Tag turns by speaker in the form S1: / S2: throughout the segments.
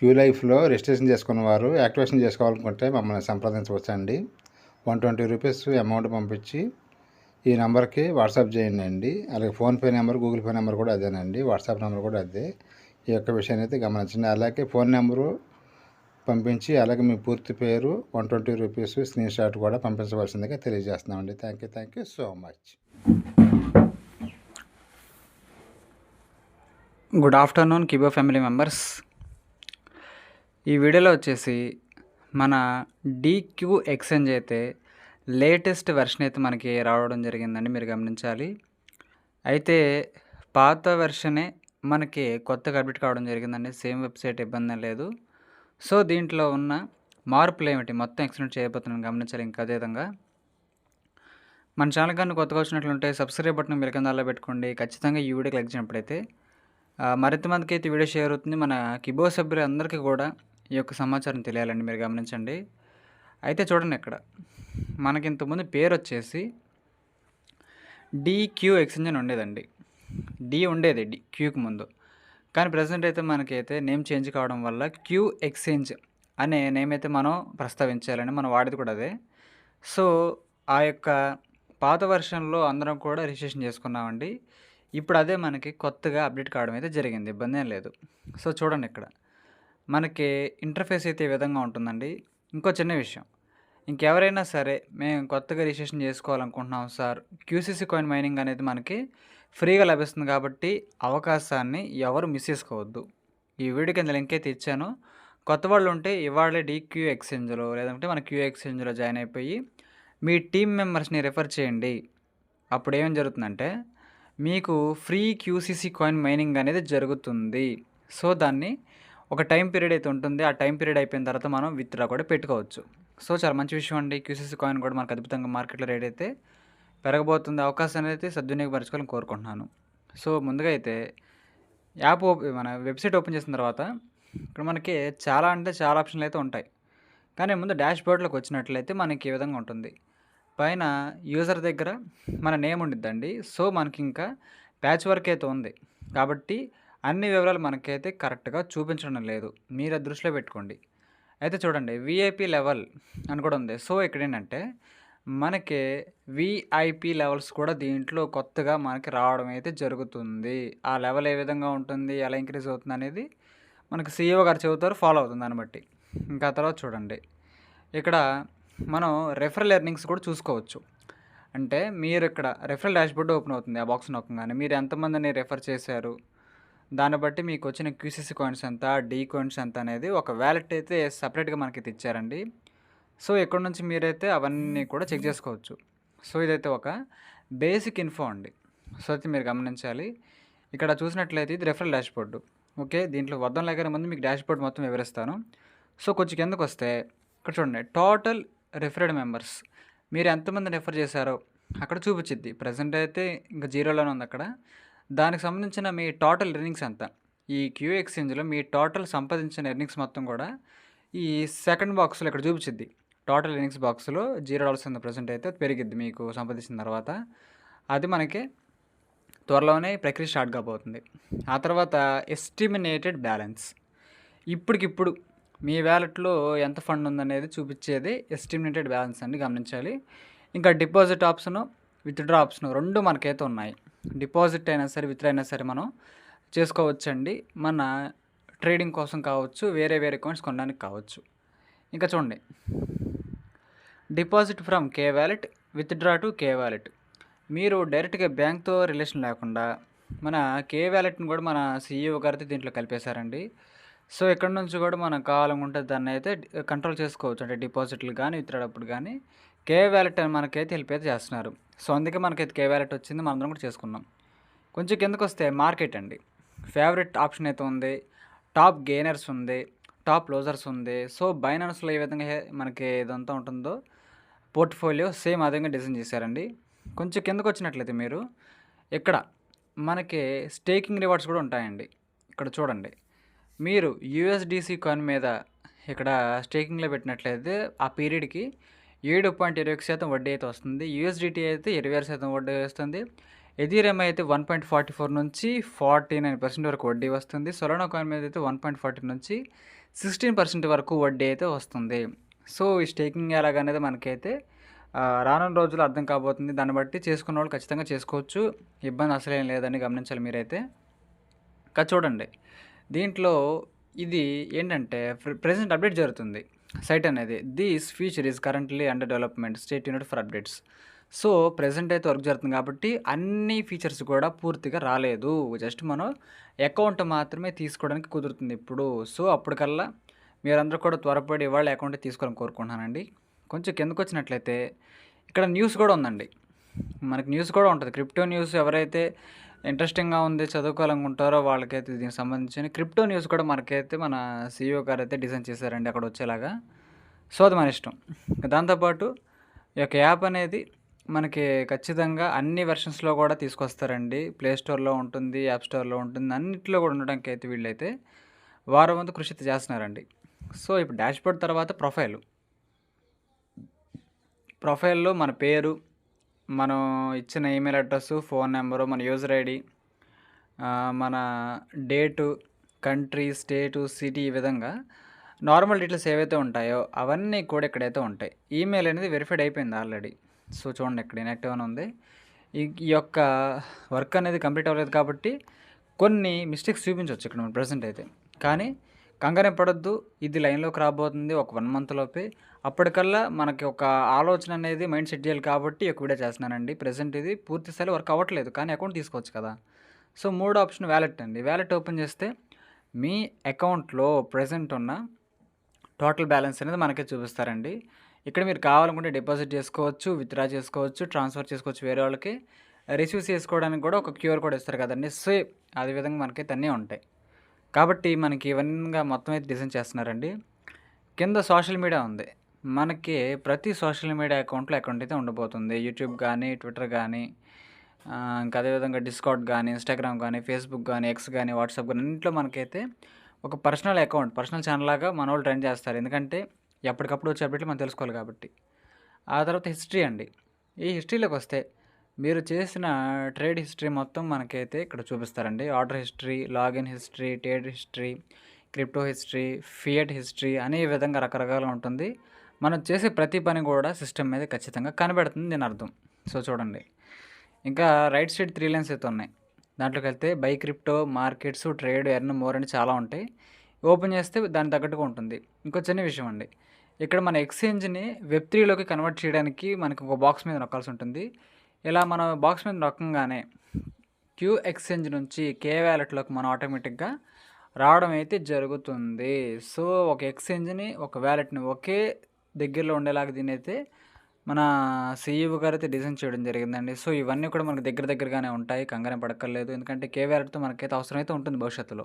S1: Queue లైఫ్లో registration చేసుకున్న వారు యాక్టివేషన్ చేసుకోవాలనుకుంటే మమ్మల్ని సంప్రదించవచ్చండి. వన్ ట్వంటీ రూపీస్ అమౌంట్ పంపించి ఈ నెంబర్కి వాట్సాప్ చేయండి అండి. అలాగే PhonePe number Google Pay number కూడా అదేనండి. వాట్సాప్ నెంబర్ కూడా అదే. ఈ యొక్క విషయాన్ని అయితే గమనించండి. అలాగే ఫోన్ నెంబరు పంపించి అలాగే మీ పూర్తి పేరు one twenty rupees screenshot కూడా పంపించవలసిందిగా తెలియజేస్తున్నామండి. Thank you thank you so much.
S2: Good afternoon Kibo family members. ఈ వీడియోలో వచ్చేసి మన డీక్యూ ఎక్స్చేంజ్ అయితే లేటెస్ట్ వెర్షన్ అయితే మనకి రావడం జరిగిందండి మీరు గమనించాలి. అయితే పాత వెర్షనే మనకి కొత్తగా అప్డేట్ కావడం జరిగిందండి సేమ్ వెబ్సైట్ ఇబ్బంది లేదు. సో దీంట్లో ఉన్న మార్పులు ఏమిటి? మొత్తం ఎక్స్ప్లెయిన్ చేయబోతున్నాను గమనించాలి ఇంకా అదే విధంగా. మన ఛానల్ కానీ కొత్తగా వచ్చినట్లుంటే సబ్స్క్రైబ్ బటన్ మీరు కింద అలా పెట్టుకోండి. ఖచ్చితంగా ఈ వీడియోకి లైక్ చేసినప్పుడైతే మరింత మందికి అయితే వీడియో షేర్ అవుతుంది. మన కిబో సభ్యులందరికీ కూడా ఈ యొక్క సమాచారం తెలియాలండి మీరు గమనించండి. అయితే చూడండి ఇక్కడ. మనకి ఇంతకుముందు పేరు వచ్చేసి డిక్యూ ఎక్స్చేంజ్ అని ఉండేదండి. డి ఉండేది డి క్యూకి ముందు. కానీ ప్రజెంట్ అయితే మనకైతే నేమ్ చేంజ్ కావడం వల్ల క్యూ ఎక్స్చేంజ్ అనే నేమ్ అయితే మనం ప్రస్తావించాలని మనం వాడేది కూడా అదే. సో ఆ యొక్క పాత వర్షన్లో అందరం కూడా రిజిస్ట్రేషన్ చేసుకున్నామండి. ఇప్పుడు అదే మనకి కొత్తగా అప్డేట్ కావడం అయితే జరిగింది ఇబ్బంది ఏం లేదు. సో చూడండి ఇక్కడ. మనకి ఇంటర్ఫేస్ అయితే ఈ విధంగా ఉంటుందండి. ఇంకో చిన్న విషయం. ఇంకెవరైనా సరే మేము కొత్తగా రిజిస్ట్రేషన్ చేసుకోవాలనుకుంటున్నాం సార్. క్యూసీసీ కాయిన్ మైనింగ్ అనేది మనకి ఫ్రీగా లభిస్తుంది కాబట్టి అవకాశాన్ని ఎవరు మిస్ చేసుకోవద్దు. ఈ వీడియో కింద లింక్ అయితే ఇచ్చాను. కొత్త వాళ్ళు ఉంటే ఇవాళ డీక్యూ ఎక్స్చేంజ్లో లేదంటే మన క్యూ ఎక్స్చేంజ్లో జాయిన్ అయిపోయి మీ టీం మెంబర్స్ని రెఫర్ చేయండి. అప్పుడు ఏం జరుగుతుందంటే మీకు ఫ్రీ క్యూసీసీ కాయిన్ మైనింగ్ అనేది జరుగుతుంది. సో దాన్ని ఒక టైం పీరియడ్ అయితే ఉంటుంది. ఆ టైం పీరియడ్ అయిపోయిన తర్వాత మనం విత్డ్రా కూడా పెట్టుకోవచ్చు. సో చాలా మంచి విషయం అండి. క్యూసీసీ కాయిన్ కూడా మనకు అద్భుతంగా మార్కెట్లో రేట్ అయితే పెరగబోతుంది. అవకాశాన్ని అయితే సద్వినియోగపరచుకోవాలని కోరుకుంటున్నాను. సో ముందుగా అయితే యాప్ ఓపెన్ మన వెబ్సైట్ ఓపెన్ చేసిన తర్వాత ఇక్కడ మనకి చాలా అంటే చాలా ఆప్షన్లు అయితే ఉంటాయి. కానీ ముందు డాష్ బోర్డ్లోకి వచ్చినట్లయితే మనకి ఈ విధంగా ఉంటుంది. పైన యూజర్ దగ్గర మన నేమ్ ఉండిద్దండి. సో మనకి ఇంకా ప్యాచ్ వర్క్ అయితే ఉంది. కాబట్టి అన్ని వివరాలు మనకైతే కరెక్ట్గా చూపించడం లేదు. మీరు అది దృష్టిలో పెట్టుకోండి. అయితే చూడండి విఐపి లెవెల్ అని కూడా ఉంది. సో ఇక్కడ ఏంటంటే మనకి విఐపి లెవెల్స్ కూడా దీంట్లో కొత్తగా మనకి రావడం అయితే జరుగుతుంది. ఆ లెవెల్ ఏ విధంగా ఉంటుంది ఎలా ఇంక్రీజ్ అవుతుంది అనేది మనకి సీఈఓ గారు చెబుతారు ఫాలో అవుతుంది దాన్ని బట్టి. ఇంకా తర్వాత చూడండి. ఇక్కడ మనం రెఫరల్ ఎర్నింగ్స్ కూడా చూసుకోవచ్చు. అంటే మీరు ఇక్కడ రెఫరల్ డాష్బోర్డ్ ఓపెన్ అవుతుంది ఆ బాక్స్ నొక్కగానే. మీరు ఎంతమందిని రెఫర్ చేశారు దాన్ని బట్టి మీకు వచ్చిన క్యూసీసీ కాయిన్స్ ఎంత డీ కాయిన్స్ ఎంత అనేది ఒక వ్యాలెట్ అయితే సపరేట్గా మనకి అయితే ఇచ్చారండి సో ఇక్కడ నుంచి మీరైతే అవన్నీ కూడా చెక్ చేసుకోవచ్చు. సో ఇదైతే ఒక బేసిక్ ఇన్ఫో అండి. సో అయితే మీరు గమనించాలి. ఇక్కడ చూసినట్లయితే ఇది రెఫరల్ డాష్బోర్డ్. ఓకే దీంట్లో వద్దం లేకనే ముందు మీకు డాష్బోర్డ్ మొత్తం వివరిస్తాను. సో కొంచెం కిందకు వస్తే ఇక్కడ చూడండి టోటల్ రిఫరెడ్ మెంబర్స్. మీరు ఎంతమంది రెఫర్ చేశారో అక్కడ చూపించిద్ది. ప్రజెంట్ అయితే ఇంకా జీరోలోనే ఉంది అక్కడ. దానికి సంబంధించిన మీ టోటల్ ఎర్నింగ్స్ ఎంత? ఈ క్యూ ఎక్స్చేంజ్లో మీ టోటల్ సంపాదించిన ఎర్నింగ్స్ మొత్తం కూడా ఈ సెకండ్ బాక్స్లో ఇక్కడ చూపించింది టోటల్ ఎర్నింగ్స్ బాక్స్లో జీరో డాలర్స్ ఉంది ప్రజెంట్ అయితే పెరిగిద్ది మీకు సంపాదించిన తర్వాత. అది మనకి త్వరలోనే ప్రక్రియ స్టార్ట్ కాబోతుంది ఆ తర్వాత ఎస్టిమినేటెడ్ బ్యాలెన్స్ ఇప్పటికిప్పుడు మీ వ్యాలెట్లో ఎంత ఫండ్ ఉందనేది చూపించేది ఎస్టిమినేటెడ్ బ్యాలెన్స్ అండి గమనించాలి. ఇంకా డిపాజిట్ ఆప్షన్ విత్డ్రా ఆప్షన్ రెండు మనకైతే ఉన్నాయి. డిపాజిట్ అయినా సరే విత్డ్రా అయినా సరే మనం చేసుకోవచ్చండి. మన ట్రేడింగ్ కోసం కావచ్చు వేరే వేరే అకౌంట్స్ కొనడానికి కావచ్చు. ఇంకా చూడండి. Deposit from K wallet withdraw to K wallet మీరు డైరెక్ట్గా బ్యాంక్తో రిలేషన్ లేకుండా మన కే వ్యాలెట్ని కూడా మన సీఈఓ గారితో దీంట్లో కలిపేశారండి. సో ఇక్కడ నుంచి కూడా మనం కావాలనుకుంటే దాన్ని అయితే కంట్రోల్ చేసుకోవచ్చు. అంటే డిపాజిట్లు కానీ విత్డ్రాడప్పుడు కానీ కే వ్యాలెట్ అని మనకైతే హెల్ప్ అయితే చేస్తున్నారు. సో అందుకే మనకి కే వ్యాలెట్ వచ్చింది మనందరం కూడా చేసుకున్నాం కొంచెం కిందకు వస్తే మార్కెట్ అండి. ఫేవరెట్ ఆప్షన్ అయితే ఉంది టాప్ గెయినర్స్ ఉంది టాప్ లోజర్స్ ఉంది. సో బైనాన్స్లో ఏ విధంగా మనకి ఇదంతా ఉంటుందో పోర్ట్ఫోలియో సేమ్ అదే విధంగా డిజైన్ చేశారండి. కొంచెం కిందకు వచ్చినట్లయితే మీరు ఇక్కడ మనకి స్టేకింగ్ రివార్డ్స్ కూడా ఉంటాయండి. ఇక్కడ చూడండి. మీరు యూఎస్డిసి కాయిన్ మీద ఇక్కడ స్టేకింగ్లో పెట్టినట్లయితే ఆ పీరియడ్కి ఏడు పాయింట్ ఇరవై శాతం వడ్డీ అయితే వస్తుంది. యూఎస్డిటీ అయితే ఇరవై ఆరు శాతం వడ్డీ వస్తుంది. ఎథీరియం అయితే వన్ పాయింట్ ఫార్టీ ఫోర్ నుంచి ఫార్టీ నైన్ పర్సెంట్ వరకు వడ్డీ వస్తుంది. సొలానా కాయిన్ మీద అయితే వన్ పాయింట్ ఫార్టీ నుంచి సిక్స్టీన్ పర్సెంట్ వరకు వడ్డీ అయితే వస్తుంది. సో ఈ స్టేకింగ్ ఎలాగనేది మనకైతే రానున్న రోజులు అర్థం కాబోతుంది. దాన్ని బట్టి చేసుకున్న వాళ్ళు ఖచ్చితంగా చేసుకోవచ్చు. ఇబ్బంది అసలేం లేదని గమనించాలి మీరైతే. ఇంకా చూడండి. దీంట్లో ఇది ఏంటంటే ప్రెసెంట్ అప్డేట్ జరుగుతుంది. సైట్ అనేది this feature is currently under development state unit for updates so present అయితే వర్క్ జరుగుతుంది కాబట్టి అన్ని ఫీచర్స్ కూడా పూర్తిగా రాలేదు. జస్ట్ మనం అకౌంట్ మాత్రమే తీసుకోవడానికి కుదురుతుంది ఇప్పుడు. సో అప్పటికల్లా మీరందరూ కూడా త్వరపడి వాళ్ళ అకౌంట్ తీసుకోవాలని కోరుకుంటున్నానండి. కొంచెం కిందకు వచ్చినట్లయితే ఇక్కడ న్యూస్ కూడా ఉందండి. మనకి న్యూస్ కూడా ఉంటుంది. క్రిప్టో న్యూస్ ఎవరైతే ఇంట్రెస్టింగ్గా ఉంది చదువుకోవాలనుకుంటారో వాళ్ళకైతే దీనికి సంబంధించిన క్రిప్టో న్యూస్ కూడా మనకైతే మన సీఈఓ గారు అయితే డిజైన్ చేశారండి అక్కడ వచ్చేలాగా. సో అది మన ఇష్టం. దాంతోపాటు ఈ యొక్క యాప్ అనేది మనకి ఖచ్చితంగా అన్ని వెర్షన్స్లో కూడా తీసుకొస్తారండి. ప్లే స్టోర్లో ఉంటుంది యాప్ స్టోర్లో ఉంటుంది అన్నింటిలో కూడా ఉండడానికి అయితే వీళ్ళైతే వారం వంతు కృషి చేస్తున్నారండి. సో ఇప్పుడు డాష్బోర్డ్ తర్వాత ప్రొఫైల్ ప్రొఫైల్లో మన పేరు మనం ఇచ్చిన ఈమెయిల్ అడ్రస్ ఫోన్ నెంబరు మన యూజర్ ఐడి మన డేటు కంట్రీ స్టేటు సిటీ ఈ విధంగా నార్మల్ డీటెయిల్స్ ఏవైతే ఉంటాయో అవన్నీ కూడా ఇక్కడైతే ఉంటాయి. ఈమెయిల్ అనేది వెరిఫైడ్ అయిపోయింది ఆల్రెడీ సో చూడండి ఇక్కడ ఇన్యాక్టివ్ అని ఉంది. ఈ యొక్క వర్క్ అనేది కంప్లీట్ అవ్వలేదు కాబట్టి కొన్ని మిస్టేక్స్ చూపించవచ్చు ఇక్కడ మన ప్రజెంట్ అయితే. కానీ కంగారే పడద్దు. ఇది లైన్లోకి రాబోతుంది ఒక వన్ మంత్ లోపే. అప్పటికల్లా మనకి ఒక ఆలోచన అనేది మైండ్ సెట్ చేయాలి కాబట్టి ఒక వీడియో చేస్తున్నానండి. ప్రజెంట్ ఇది పూర్తి స్థాయిలో వర్క్ అవ్వట్లేదు కానీ అకౌంట్ తీసుకోవచ్చు కదా. సో మూడో ఆప్షన్ వ్యాలెట్ అండి. వ్యాలెట్ ఓపెన్ చేస్తే మీ అకౌంట్లో ప్రజెంట్ ఉన్న టోటల్ బ్యాలెన్స్ అనేది మనకే చూపిస్తారండి. ఇక్కడ మీరు కావాలనుకుంటే డిపాజిట్ చేసుకోవచ్చు విత్డ్రా చేసుకోవచ్చు ట్రాన్స్ఫర్ చేసుకోవచ్చు వేరే వాళ్ళకి. రిసీవ్ చేసుకోవడానికి కూడా ఒక క్యూఆర్ కోడ్ ఇస్తారు కదండి. సో అదే విధంగా మనకైతే అన్నీ ఉంటాయి. కాబట్టి మనకి ఇవన్నీగా మొత్తం అయితే డిజైన్ చేస్తున్నారండి. కింద సోషల్ మీడియా ఉంది. మనకి ప్రతి సోషల్ మీడియా అకౌంట్లో అకౌంట్ అయితే ఉండబోతుంది యూట్యూబ్ కానీ ట్విట్టర్ కానీ ఇంకా అదేవిధంగా డిస్కౌట్ కానీ ఇన్స్టాగ్రామ్ కానీ ఫేస్బుక్ కానీ ఎక్స్ కానీ వాట్సాప్ కానీ అన్నింటిలో మనకైతే ఒక పర్సనల్ అకౌంట్ పర్సనల్ ఛానల్ లాగా మన వాళ్ళు ట్రెండ్ చేస్తారు. ఎందుకంటే ఎప్పటికప్పుడు వచ్చే అప్డేట్లు మనం తెలుసుకోవాలి కాబట్టి. ఆ తర్వాత హిస్టరీ అండి. ఈ హిస్టరీలోకి వస్తే మీరు చేసిన ట్రేడ్ హిస్టరీ మొత్తం మనకైతే ఇక్కడ చూపిస్తారండి. Order history login history trade history crypto history fiat history అనే విధంగా రకరకాలుగా ఉంటుంది. మనం చేసే ప్రతి పని కూడా సిస్టమ్ మీద ఖచ్చితంగా కనబడుతుంది దీని అర్థం. సో చూడండి. ఇంకా రైట్ సైడ్ త్రీ లైన్స్ అయితే ఉన్నాయి. దాంట్లోకి వెళ్తే buy crypto markets trade earn more అని చాలా ఉంటాయి. ఓపెన్ చేస్తే దానికి తగ్గట్టుగా ఉంటుంది. ఇంకో చిన్న విషయం అండి. ఇక్కడ మన ఎక్స్చేంజ్ని వెబ్ త్రీలోకి కన్వర్ట్ చేయడానికి మనకు ఒక బాక్స్ మీద నొక్కాల్సి ఉంటుంది. ఇలా మనం బాక్స్ మీద నొక్కగానే క్యూ ఎక్స్చేంజ్ నుంచి కే వ్యాలెట్లోకి మనం ఆటోమేటిక్గా రావడం అయితే జరుగుతుంది. సో ఒక ఎక్స్చేంజ్ని ఒక వ్యాలెట్ని ఒకే దగ్గరలో ఉండేలాగా దీని అయితే మన సీఈఓ గారు అయితే డిజైన్ చేయడం జరిగిందండి. సో ఇవన్నీ కూడా మనకు దగ్గర దగ్గరగానే ఉంటాయి. కంగారం పడక్కర్లేదు. ఎందుకంటే కే వ్యాలెట్తో మనకైతే అవసరం అయితే ఉంటుంది భవిష్యత్తులో.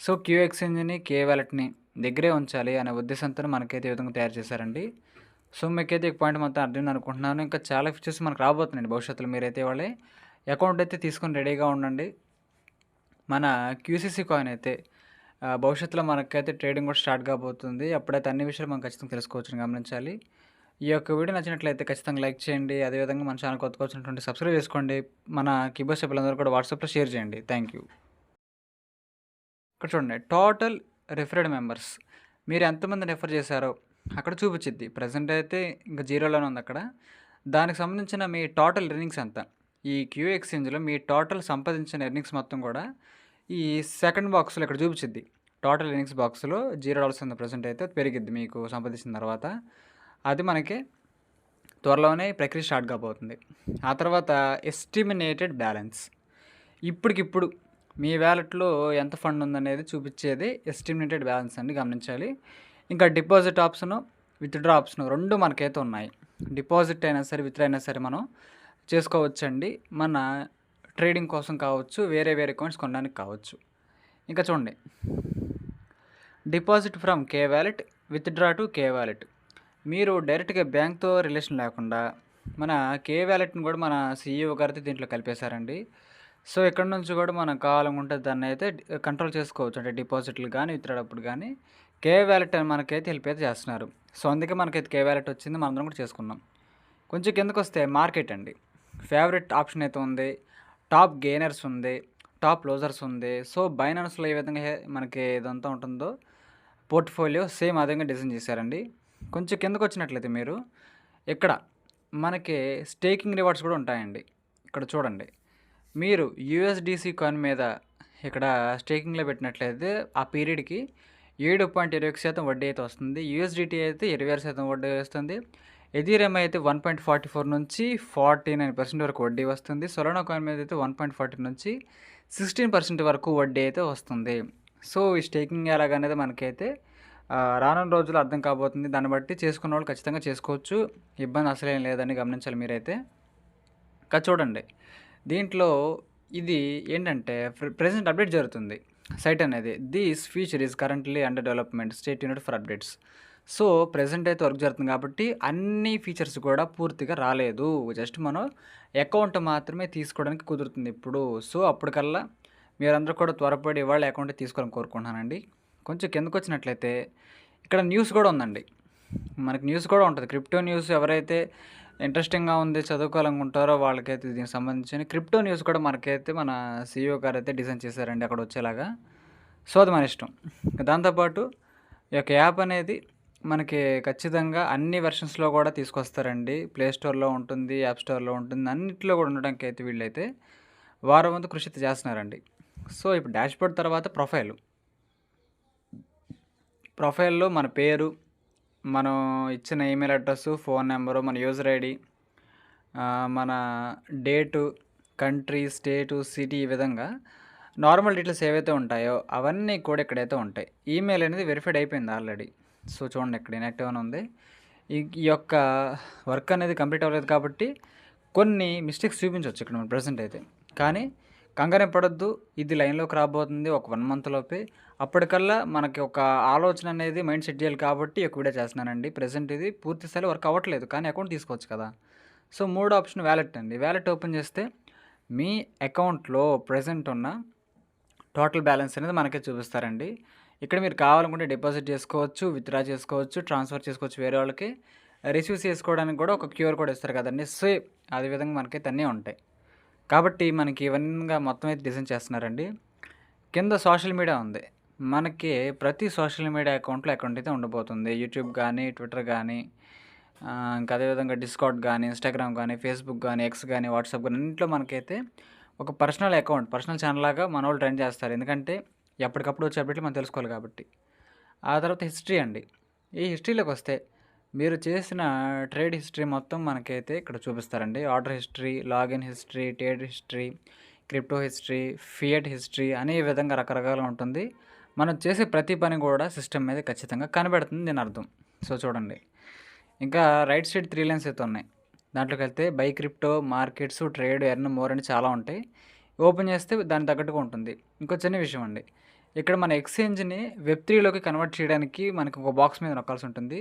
S2: సో క్యూ ఎక్స్చేంజ్ని కే వ్యాలెట్ని దగ్గరే ఉంచాలి అనే ఉద్దేశంతో మనకైతే విధంగా తయారు చేశారండి. సో మీకైతే ఈ పాయింట్ మొత్తం అర్థం అనుకుంటున్నాను. ఇంకా చాలా ఫీచర్స్ మనకు రాబోతున్నాయండి భవిష్యత్తులో మీరైతే వాళ్ళే అకౌంట్ అయితే తీసుకొని రెడీగా ఉండండి. మన క్యూసీసీ కాయిన్ అయితే భవిష్యత్తులో మనకైతే ట్రేడింగ్ కూడా స్టార్ట్ కాబోతుంది. అప్పుడైతే అన్ని విషయాలు మనం ఖచ్చితంగా తెలుసుకోవచ్చని గమనించాలి. ఈ యొక్క వీడియో నచ్చినట్లయితే ఖచ్చితంగా లైక్ చేయండి. అదేవిధంగా మన ఛానల్ కొత్తగా వచ్చినటువంటి సబ్స్క్రైబ్ చేసుకోండి. మన కీబోర్డ్ సభ్యులందరూ కూడా వాట్సాప్లో షేర్ చేయండి. Thank you. ఇక్కడ చూడండి టోటల్ రిఫర్డ్ మెంబర్స్. మీరు ఎంతమంది రిఫర్ చేశారో అక్కడ చూపించిద్ది. ప్రజెంట్ అయితే ఇంకా జీరోలోనే ఉంది అక్కడ. దానికి సంబంధించిన మీ టోటల్ ఎర్నింగ్స్ ఎంత? ఈ క్యూ ఎక్స్చేంజ్లో మీ టోటల్ సంపాదించిన ఎర్నింగ్స్ మొత్తం కూడా ఈ సెకండ్ బాక్స్లో ఇక్కడ చూపించింది టోటల్ ఎర్నింగ్స్ బాక్స్లో జీరో డాలర్స్ ఉంది ప్రజెంట్ అయితే పెరిగిద్ది మీకు సంపాదించిన తర్వాత. అది మనకి త్వరలోనే ప్రక్రియ స్టార్ట్ కాబోతుంది. ఆ తర్వాత ఎస్టిమినేటెడ్ బ్యాలెన్స్. ఇప్పటికిప్పుడు మీ వ్యాలెట్లో ఎంత ఫండ్ ఉందనేది చూపించేది ఎస్టిమినేటెడ్ బ్యాలెన్స్ అండి గమనించాలి. ఇంకా డిపాజిట్ ఆప్షన్ విత్డ్రా ఆప్షన్ రెండు మనకైతే ఉన్నాయి. డిపాజిట్ అయినా సరే విత్డ్రా అయినా సరే మనం చేసుకోవచ్చండి. మన ట్రేడింగ్ కోసం కావచ్చు వేరే వేరే కాయిన్స్ కొనడానికి కావచ్చు. ఇంకా చూడండి. Deposit from K wallet withdraw to K wallet మీరు డైరెక్ట్గా బ్యాంక్తో రిలేషన్ లేకుండా మన కే వ్యాలెట్ని కూడా మన సీఈఓ గారితో దీంట్లో కలిపేశారండి. సో ఇక్కడ నుంచి కూడా మనం కావాలనుకుంటే దాన్ని అయితే కంట్రోల్ చేసుకోవచ్చు. అంటే డిపాజిట్లు కానీ విత్డ్రాడప్పుడు కానీ కే వ్యాలెట్ అని మనకైతే హెల్ప్ అయితే చేస్తున్నారు. సో అందుకే మనకైతే కే వ్యాలెట్ వచ్చింది. మనందరం కూడా చేసుకున్నాం. కొంచెం కిందకు వస్తే మార్కెట్ అండి. ఫేవరెట్ ఆప్షన్ అయితే ఉంది. టాప్ గెయినర్స్ ఉంది టాప్ లోజర్స్ ఉంది. సో బైనాన్స్లో ఏ విధంగా మనకి ఇదంతా ఉంటుందో పోర్ట్ఫోలియో సేమ్ అదే విధంగా డిజైన్ చేశారండి. కొంచెం కిందకు వచ్చినట్లయితే మీరు ఇక్కడ మనకి స్టేకింగ్ రివార్డ్స్ కూడా ఉంటాయండి. ఇక్కడ చూడండి. మీరు యూఎస్డిసి కాయిన్ మీద ఇక్కడ స్టేకింగ్లో పెట్టినట్లయితే ఆ పీరియడ్కి ఏడు పాయింట్ ఇరవై ఒక శాతం వడ్డీ అయితే వస్తుంది. యూఎస్డిటీ అయితే ఇరవై ఆరు శాతం వడ్డీ వస్తుంది. ఎథీరియం అయితే వన్ పాయింట్ ఫార్టీ ఫోర్ నుంచి ఫార్టీ నైన్ పర్సెంట్ వరకు వడ్డీ వస్తుంది. సొలనా కాయిన్ మీద అయితే వన్ పాయింట్ ఫార్టీ నుంచి సిక్స్టీన్ పర్సెంట్ వరకు వడ్డీ అయితే వస్తుంది. సో ఈ స్టేకింగ్ ఎలాగనేది మనకైతే రానున్న రోజులు అర్థం కాబోతుంది. దాన్ని బట్టి చేసుకున్న వాళ్ళు ఖచ్చితంగా చేసుకోవచ్చు. ఇబ్బంది అసలేం లేదని గమనించాలి మీరైతే. ఇంకా చూడండి. దీంట్లో ఇది ఏంటంటే ప్రెసెంట్ అప్డేట్ జరుగుతుంది. సైట్ అనేది. This feature is currently under development state unit for updates so present అయితే వర్క్ జరుగుతుంది కాబట్టి అన్ని ఫీచర్స్ కూడా పూర్తిగా రాలేదు. జస్ట్ మనం అకౌంట్ మాత్రమే తీసుకోవడానికి కుదురుతుంది ఇప్పుడు. సో అప్పటికల్లా మీరందరూ కూడా త్వరపడి వాళ్ళ అకౌంట్ తీసుకోవాలని కోరుకుంటున్నానండి. కొంచెం కిందకు వచ్చినట్లయితే ఇక్కడ న్యూస్ కూడా ఉందండి. మనకి న్యూస్ కూడా ఉంటుంది. క్రిప్టో న్యూస్ ఎవరైతే ఇంట్రెస్టింగ్గా ఉంది చదువుకోవాలనుకుంటారో వాళ్ళకైతే దీనికి సంబంధించిన క్రిప్టో న్యూస్ కూడా మనకైతే మన సీఈఓ గారు అయితే డిజైన్ చేశారండి అక్కడ వచ్చేలాగా. సో అది మన ఇష్టం. దాంతోపాటు ఈ యొక్క యాప్ అనేది మనకి ఖచ్చితంగా అన్ని వెర్షన్స్లో కూడా తీసుకొస్తారండి. ప్లే స్టోర్లో ఉంటుంది యాప్ స్టోర్లో ఉంటుంది అన్నింటిలో కూడా ఉండడానికి అయితే వీళ్ళైతే వారం వంతు కృషి చేస్తున్నారండి. సో ఇప్పుడు డాష్బోర్డ్ తర్వాత ప్రొఫైల్ ప్రొఫైల్లో మన పేరు మనం ఇచ్చిన ఈమెయిల్ అడ్రస్ ఫోన్ నెంబరు మన యూజర్ ఐడి మన డేటు కంట్రీ స్టేటు సిటీ ఈ విధంగా నార్మల్ డీటెయిల్స్ ఏవైతే ఉంటాయో అవన్నీ కూడా ఇక్కడైతే ఉంటాయి. ఈమెయిల్ అనేది వెరిఫైడ్ అయిపోయింది ఆల్రెడీ సో చూడండి ఇక్కడ ఇన్యాక్టివ్ అని ఉంది. ఈ ఈ యొక్క వర్క్ అనేది కంప్లీట్ అవ్వలేదు కాబట్టి కొన్ని మిస్టేక్స్ చూపించవచ్చు ఇక్కడ మన ప్రజెంట్ అయితే. కానీ కంగారే పడద్దు ఇది లైన్లోకి రాబోతుంది ఒక వన్ మంత్ లోపే. అప్పటికల్లా మనకి ఒక ఆలోచన అనేది మైండ్ సెట్ చేయాలి కాబట్టి ఎక్కువ వీడియో చేస్తున్నానండి. ప్రజెంట్ ఇది పూర్తి స్థాయిలో వర్క్ అవ్వట్లేదు కానీ అకౌంట్ తీసుకోవచ్చు కదా. సో మూడో ఆప్షన్ వ్యాలెట్ అండి. వ్యాలెట్ ఓపెన్ చేస్తే మీ అకౌంట్లో ప్రజెంట్ ఉన్న టోటల్ బ్యాలెన్స్ అనేది మనకే చూపిస్తారండి. ఇక్కడ మీరు కావాలనుకుంటే డిపాజిట్ చేసుకోవచ్చు విత్డ్రా చేసుకోవచ్చు ట్రాన్స్ఫర్ చేసుకోవచ్చు వేరే వాళ్ళకి. రిసీవ్ చేసుకోవడానికి కూడా ఒక క్యూఆర్ కోడ్ ఇస్తారు కదండి. సో అదేవిధంగా మనకైతే అన్నీ ఉంటాయి. కాబట్టి మనకి ఇవన్నీగా మొత్తం అయితే డిజైన్ చేస్తున్నారండి. కింద సోషల్ మీడియా ఉంది. మనకి ప్రతి సోషల్ మీడియా అకౌంట్లో అకౌంట్ అయితే ఉండబోతుంది. యూట్యూబ్ కానీ ట్విట్టర్ కానీ ఇంకా అదేవిధంగా డిస్కౌట్ కానీ ఇన్స్టాగ్రామ్ కానీ ఫేస్బుక్ కానీ ఎక్స్ కానీ వాట్సాప్ కానీ అన్నింటిలో మనకైతే ఒక పర్సనల్ అకౌంట్ పర్సనల్ ఛానల్ లాగా మన వాళ్ళు రన్ చేస్తారు. ఎందుకంటే ఎప్పటికప్పుడు వచ్చే అప్డేట్లు మనం తెలుసుకోవాలి కాబట్టి. ఆ తర్వాత హిస్టరీ అండి. ఈ హిస్టరీలోకి వస్తే మీరు చేసిన ట్రేడ్ హిస్టరీ మొత్తం మనకైతే ఇక్కడ చూపిస్తారండి. Order history login history trade history crypto history fiat history అనే విధంగా రకరకాల ఉంటుంది. మనం చేసే ప్రతి పని కూడా సిస్టమ్ మీద ఖచ్చితంగా కనబడుతుంది దీని అర్థం. సో చూడండి. ఇంకా రైట్ సైడ్ త్రీ లైన్స్ అయితే ఉన్నాయి. దాంట్లోకి వెళ్తే buy crypto markets trade earn more అని చాలా ఉంటాయి. ఓపెన్ చేస్తే దానికి తగ్గట్టుగా ఉంటుంది. ఇంకో చిన్న విషయం అండి. ఇక్కడ మన ఎక్స్చేంజ్ని వెబ్ త్రీలోకి కన్వర్ట్ చేయడానికి మనకి ఒక బాక్స్ మీద నొక్కాల్సి ఉంటుంది.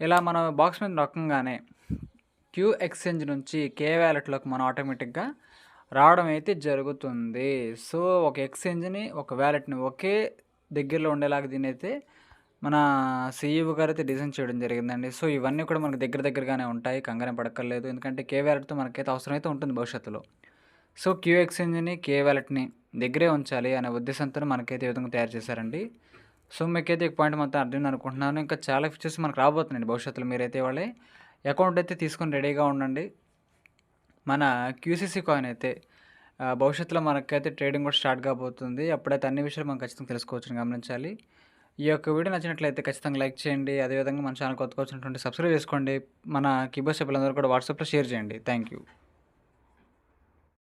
S2: ఇలా మనం బాక్స్ మీద నొక్కగానే క్యూ ఎక్స్చేంజ్ నుంచి కే వ్యాలెట్లోకి మనం ఆటోమేటిక్గా రావడం అయితే జరుగుతుంది. సో ఒక ఎక్స్చేంజ్ని ఒక వ్యాలెట్ని ఒకే దగ్గరలో ఉండేలాగా దీని అయితే మన సీఈఓ గారు అయితే డిజైన్ చేయడం జరిగిందండి. సో ఇవన్నీ కూడా మనకు దగ్గర దగ్గరగానే ఉంటాయి. కంగారం పడక్కర్లేదు. ఎందుకంటే కే వ్యాలెట్తో మనకైతే అవసరం అయితే ఉంటుంది భవిష్యత్తులో. సో క్యూ ఎక్స్చేంజ్ని కే వ్యాలెట్ని దగ్గరే ఉంచాలి అనే ఉద్దేశంతో మనకైతే ఈ విధంగా తయారు చేశారండి. సో మీకైతే ఈ పాయింట్ మొత్తం అర్థం అనుకుంటున్నాను. ఇంకా చాలా ఫీచర్స్ మనకు రాబోతున్నాయండి భవిష్యత్తులో మీరైతే వాళ్ళే. అకౌంట్ అయితే తీసుకొని రెడీగా ఉండండి. మన క్యూసీసీ కాయిన్ అయితే భవిష్యత్తులో మనకైతే ట్రేడింగ్ కూడా స్టార్ట్ కాబోతుంది. అప్పుడైతే అన్ని విషయాలు మనం ఖచ్చితంగా తెలుసుకోవచ్చని గమనించాలి. ఈ యొక్క వీడియో నచ్చినట్లయితే ఖచ్చితంగా లైక్ చేయండి. అదేవిధంగా మన ఛానల్ కొత్తగా వచ్చినటువంటి సబ్స్క్రైబ్ చేసుకోండి. మన కీబోర్డ్ సభ్యులందరూ కూడా వాట్సాప్లో షేర్ చేయండి. Thank you